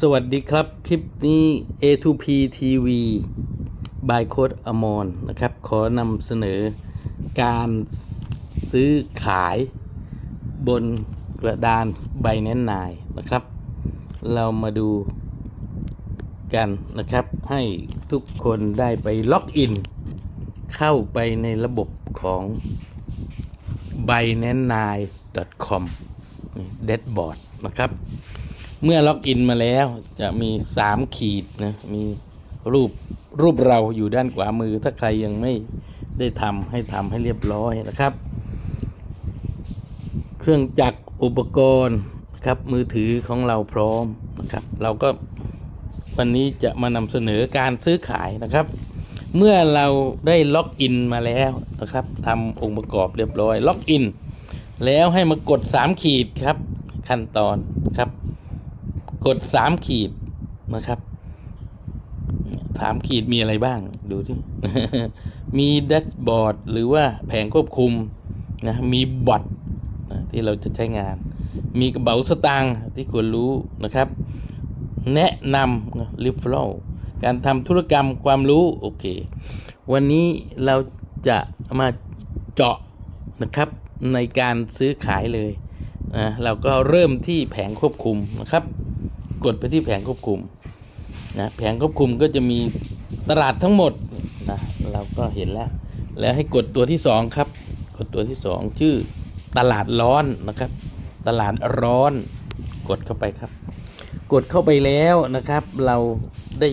สวัสดีครับ คลิปนี้ A2P TV by Code Amon นะครับ ขอนำเสนอการซื้อขายบนกระดานใบแนนนายนะครับ เรามาดูกันนะครับ ให้ทุกคนได้ไปล็อกอิน เข้าไปในระบบของ b i n a n c e com dashboard นะครับ เมื่อล็อกอินมาแล้วจะมี 3 ขีดนะ มีรูปรูปเราอยู่ด้านขวามือ ถ้าใครยังไม่ได้ทำให้ทำให้เรียบร้อยนะครับ เครื่องจักรอุปกรณ์ครับมือถือของเราพร้อมนะครับ เราก็วันนี้จะมานำเสนอการซื้อขายนะครับ เมื่อเราได้ล็อกอินมาแล้วนะครับทำองค์ประกอบเรียบร้อยล็อกอินแล้วให้มากด 3 ขีดครับ ขั้นตอนครับ กด3ขีดนะครับสามขีดมีอะไรบ้าง ดูที่มีแดชบอร์ดหรือว่าแผงควบคุมนะมีบอทที่เราจะใช้งาน มีกระเป๋าสตางค์ที่ควรรู้นะครับ แนะนำริฟลการทำธุรกรรมความรู้ โอเค วันนี้เราจะมาเจาะนะครับในการซื้อขายเลยนะเราก็เริ่มที่แผงควบคุมนะครับ กดไปที่แผงควบคุมนะแผงควบคุมก็จะมีตลาดทั้งหมดนะเราก็เห็นแล้ว แล้วให้กดตัวที่สองครับ กดตัวที่สองชื่อตลาดร้อนนะครับ ตลาดร้อน กดเข้าไปครับ กดเข้าไปแล้วนะครับ เราได้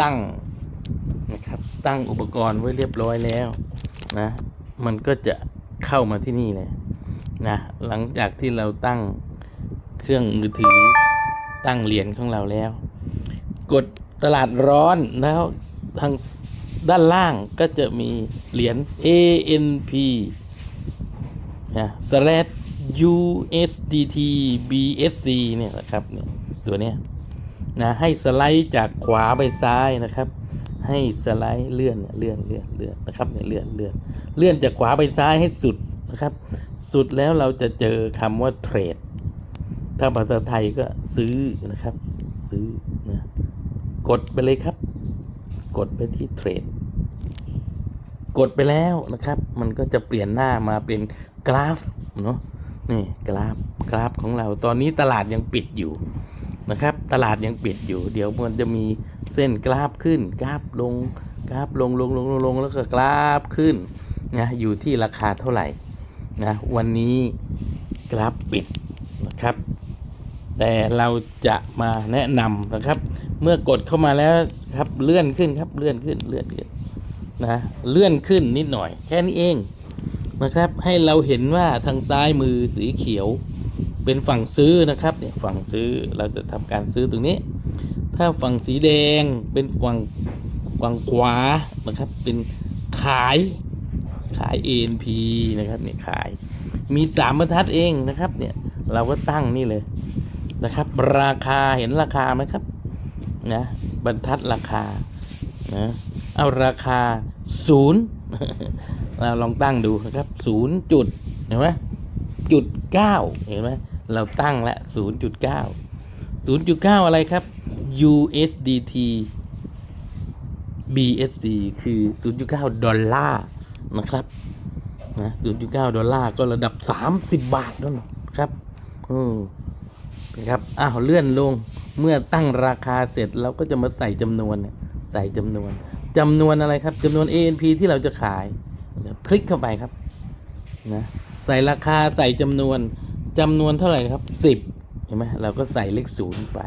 ตั้งนะครับตั้งอุปกรณ์ไว้เรียบร้อยแล้วนะมันก็จะเข้ามาที่นี่เลยนะหลังจากที่เราตั้งเครื่องมือถือ ตั้งเหรียญของเราแล้ว กดตลาดร้อนแล้วทางด้านล่างก็จะมีเหรียญ ANP นะ slash USDT BSC เนี่ยนะครับเนี่ยตัวเนี้ยนะให้สไลด์จากขวาไปซ้ายนะครับ ให้สไลด์เลื่อนเนี่ยเลื่อนเลื่อนเลื่อนนะครับเนี่ยเลื่อนเลื่อนเลื่อนจากขวาไปซ้ายให้สุดนะครับ สุดแล้วเราจะเจอคำว่าเทรด ถ้าภาษาไทยก็ซื้อนะครับ ซื้อนะกดไปเลยครับ กดไปที่เทรดกดไปแล้วนะครับ มันก็จะเปลี่ยนหน้ามาเป็นกราฟเนาะนี่กราฟกราฟของเรา ตอนนี้ตลาดยังปิดอยู่นะครับ ตลาดยังปิดอยู่ เดี๋ยวมันจะมีเส้นกราฟขึ้น กราฟลงกราฟลงลงลงลงลงแล้วก็กราฟขึ้นนะอยู่ที่ราคาเท่าไหร่นะวันนี้กราฟปิดนะครับ แต่เราจะมาแนะนำนะครับ เมื่อกดเข้ามาแล้วครับเลื่อนขึ้นครับเลื่อนขึ้นเลื่อนขึ้นนะเลื่อนขึ้นนิดหน่อย แค่นี้เองนะครับ ให้เราเห็นว่าทางซ้ายมือสีเขียว เป็นฝั่งซื้อนะครับเนี่ยฝั่งซื้อเราจะทำการซื้อตรงนี้ ถ้าฝั่งสีแดงเป็นฝั่งฝั่งขวานะครับ เป็นขายขาย ANP นะครับเนี่ยขายมีสามบรรทัดเองนะครับเนี่ยเราก็ตั้งนี่เลย นะครับ ราคาเห็นราคาไหมครับนะบรรทัดราคานะเอาราคาศูนย์เราลองตั้งดูนะครับศูนย์จุดเห็นไหมจุดเก้าเห็นไหมเราตั้งละศูนย์จุดเก้าศูนย์จุดเก้าอะไรครับ USDT BSC คือ 0.9 ดอลลาร์นะครับนะ0.9 ดอลลาร์ก็ระดับ 30 บาทนั่นครับ อืม นะครับอ้าวเลื่อนลงเมื่อตั้งราคาเสร็จเราก็จะมาใส่จำนวนใส่จำนวนจำนวนอะไรครับจำนวน ANP ที่เราจะขายคลิกเข้าไปครับนะใส่ราคาใส่จำนวนจำนวนเท่าไหร่ครับ10เห็นไหมเราก็ใส่เลขศูนย์ไป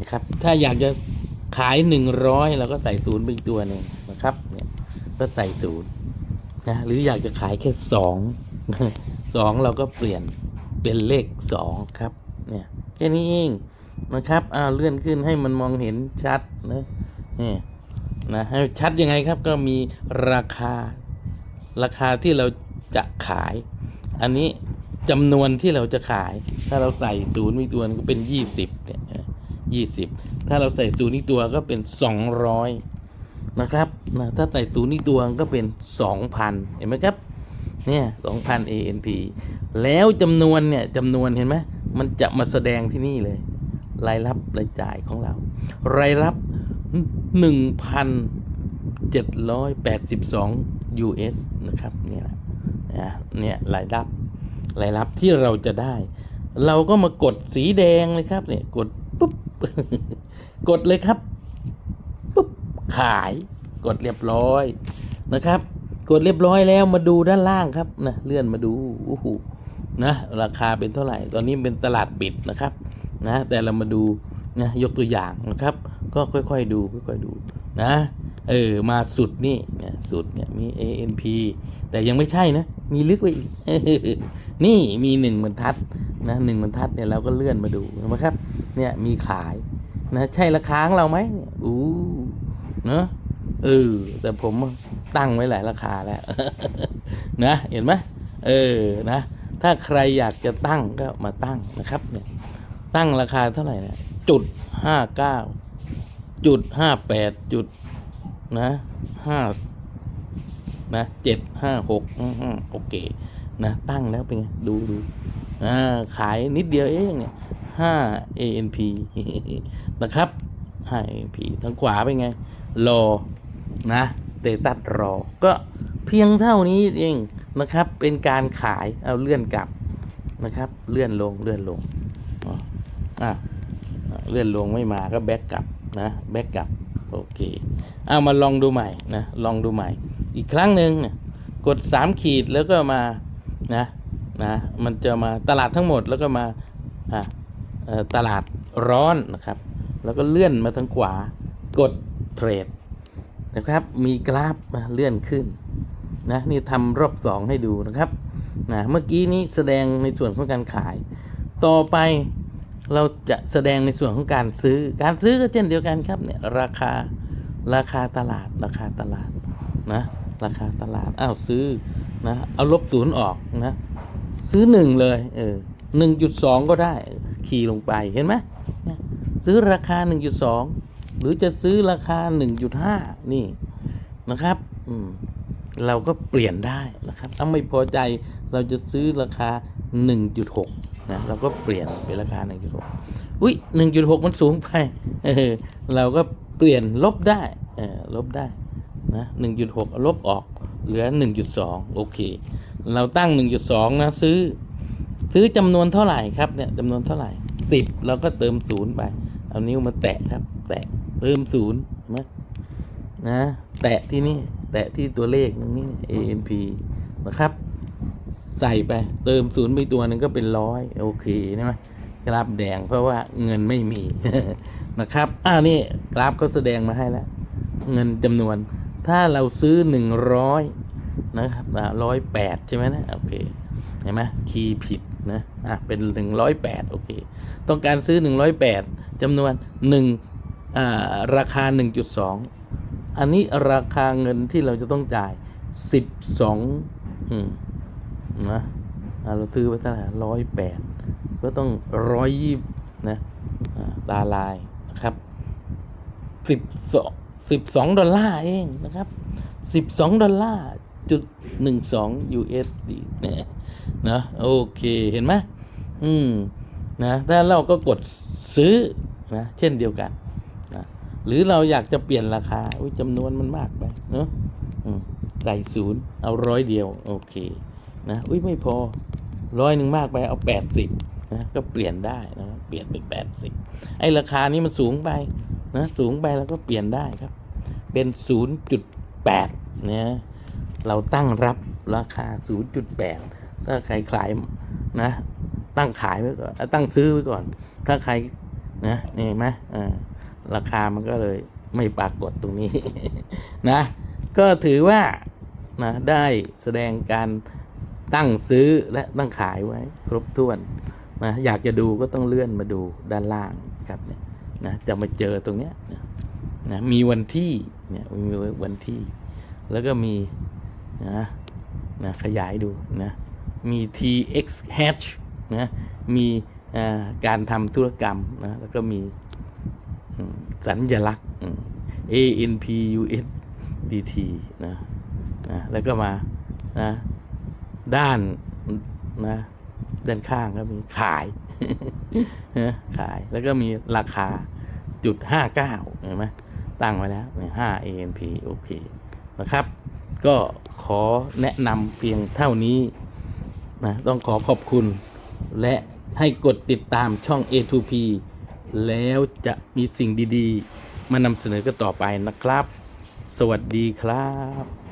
นะครับ ถ้าอยากจะขาย100เราก็ใส่ศูนย์เป็นตัวหนึ่งนะครับเนี่ยก็ใส่ศูนย์นะหรืออยากจะขายแค่สองสองเราก็เปลี่ยนเป็นเลขสองครับ เนี่ยแค่นี้เองนะครับอ้าวเลื่อนขึ้นให้มันมองเห็นชัดนะนี่นะให้ชัดยังไงครับก็มีราคาราคาที่เราจะขาย อันนี้จำนวนที่เราจะขาย ถ้าเราใส่ศูนย์อีตัวก็เป็นยี่สิบเนี่ยยี่สิบถ้าเราใส่ศูนย์อีกตัวก็เป็นสองร้อยนะครับนะถ้าใส่ศูนย์อีกตัวก็เป็นสองพันเห็นไหมครับเนี่ยสองพัน ANP แล้วจำนวนเนี่ยจำนวนเห็นไหม มันจะมาแสดงที่นี่เลย รายรับรายจ่ายของเรา รายรับ 1,782 US นะครับเนี่ยนะเนี่ยรายรับรายรับที่เราจะได้ เราก็มากดสีแดงเลยครับ เนี่ยกดปุ๊บกดเลยครับปุ๊บขายกดเรียบร้อยนะครับ กดเรียบร้อยแล้วมาดูด้านล่างครับนะเลื่อนมาดูโอ้โห นะราคาเป็นเท่าไหร่ ตอนนี้เป็นตลาดปิดนะครับนะแต่เรามาดูนะยกตัวอย่างนะครับ ก็ค่อยๆดูค่อยๆดูนะเออมาสุดนี่เนี่ยสุดเนี่ยมี ANP แต่ยังไม่ใช่นะ มีลึกไปอีกนี่มีหนึ่งบรรทัดนะหนึ่งบรรทัดเนี่ยเราก็เลื่อนมาดูนะครับเนี่ยมีขายนะใช่ราคาของเราไหมอู้เนอะเออแต่ผมตั้งไว้หลายราคาแล้วนะเห็นไหมเออนะ ถ้าใครอยากจะตั้งก็มาตั้งนะครับเนี่ยตั้งราคาเท่าไหร่นะจุดห้าเก้าจุดห้าแปดจุดนะห้านะเจ็ดห้าหกโอเคนะตั้งแล้วเป็นไงดูดูอ่าขายนิดเดียวเองเนี่ยห้า ANP นะครับห้า ANP ทางขวาเป็นไง รอนะสเตตัสรอ ก็เพียงเท่านี้เอง นะครับ เป็นการขายเอาเลื่อนกลับนะครับ เลื่อนลงเลื่อนลงอ๋ออะเลื่อนลงไม่มาก็แบ็กกลับนะแบ็กกลับโอเคเอามาลองดูใหม่นะลองดูใหม่ อีกครั้งหนึ่งนี่ยกด 3 ขีดแล้วก็มานะนะมันจะมาตลาดทั้งหมดแล้วก็มาอะตลาดร้อนนะครับ แล้วก็เลื่อนมาทางขวากดเทรดนะครับ มีกราฟเลื่อนขึ้น นะนี่ทำรอบสองให้ดูนะครับนะเมื่อกี้นี้แสดงในส่วนของการขาย ต่อไปเราจะแสดงในส่วนของการซื้อ การซื้อก็เช่นเดียวกันครับเนี่ยราคาราคาตลาดราคาตลาดนะราคาตลาดอ้าวซื้อนะเอาลบศูนย์ออกนะซื้อหนึ่งเลยเออหนึ่งจุดสองก็ได้ขี่ลงไปเห็นไหมซื้อราคาหนึ่งจุดสองหรือจะซื้อราคา1.5นี่นะครับ อืม เราก็เปลี่ยนได้นะครับถ้าไม่พอใจเราจะซื้อราคา 1.6นะเราก็เปลี่ยนเป็นราคา 1.6 อุ้ย1.6 มันสูงไปเออเราก็เปลี่ยนลบได้เออลบได้นะ1.6 ลบออกเหลือ 1.2 โอเค เราตั้ง 1.2 นะ ซื้อ ซื้อจำนวนเท่าไหร่ครับเนี่ยจำนวนเท่าไหร่ 10 เราก็เติมศูนย์ไป เอานิ้วมาแตะครับ แตะเติมศูนย์เห็นไหมนะ แตะที่นี่ แตะที่ตัวเลขตรงนี้ ANP นะครับ ใส่ไปเติมศูนย์ไปตัวหนึงก็เป็นร้อยโอเคใช่ไหมกราฟแดงเพราะว่าเงินไม่มีนะครับอ้าวนี่กราฟเขาแสดงมาให้แล้ว เงินจำนวน ถ้าเราซื้อหนึ่งร้อยนะครับร้อยแปดใช่ไหมนะโอเคเห็นไหมคีย์ผิดนะอะเป็นหนึ่งร้อยแปดโอเค ต้องการซื้อหนึ่งร้อยแปดจำนวนหนึ่งอ่าราคาหนึ่งจุดสอง อันนี้ราคาเงินที่เราจะต้องจ่ายสิบสองอืมนะเราซื้อไปเท่าไหร่ร้อยแปดก็ต้องร้อยยี่นะอ่าตาลายนะครับสิบสองสิบสองดอลลาร์เองนะครับสิบสองดอลลาร์จุดหนึ่งสอง USD เนี่ยนะโอเคเห็นไหมอืมนะถ้าเราก็กดซื้อนะเช่นเดียวกัน หรือเราอยากจะเปลี่ยนราคาอุ้ยจำนวนมันมากไปเนอะใส่ศูนย์เอาร้อยเดียว โอเคนะอุ้ยไม่พอร้อยหนึ่งมากไปเอาแปดสิบนะก็เปลี่ยนได้นะเปลี่ยนเป็นแปดสิบไอ้ราคานี้มันสูงไปนะสูงไปแล้วก็เปลี่ยนได้ครับ เป็นศูนย์จุดแปดเนี่ยเราตั้งรับราคา 0.8 ถ้าใครขายนะ ตั้งขายไว้ก่อน ตั้งซื้อไว้ก่อน ถ้าใครนะนี่เห็นไหมอ่า ราคามันก็เลยไม่ปรากฏตรงนี้นะ ก็ถือว่านะได้แสดงการตั้งซื้อและตั้งขายไว้ครบถ้วนนะอยากจะดูก็ต้องเลื่อนมาดูด้านล่างครับเนี่ยนะจะมาเจอตรงเนี้ยนะมีวันที่เนี่ยมีวันที่ แล้วก็มีนะนะขยายดูนะมี tx hash นะมีการทำธุรกรรมนะแล้วก็มี สัญลักษณ์ ANPUSDT นะนะแล้วก็มานะด้านนะด้านข้างก็มีขายนะขายแล้วก็มีราคาจุดห้าเก้าเห็นไหมตั้งไว้แล้วห้า ANP โอเคนะครับ ก็ขอแนะนำเพียงเท่านี้นะต้องขอขอบคุณและให้กดติดตามช่อง A2P แล้วจะมีสิ่งดีๆ มานำเสนอกันต่อไปนะครับ สวัสดีครับ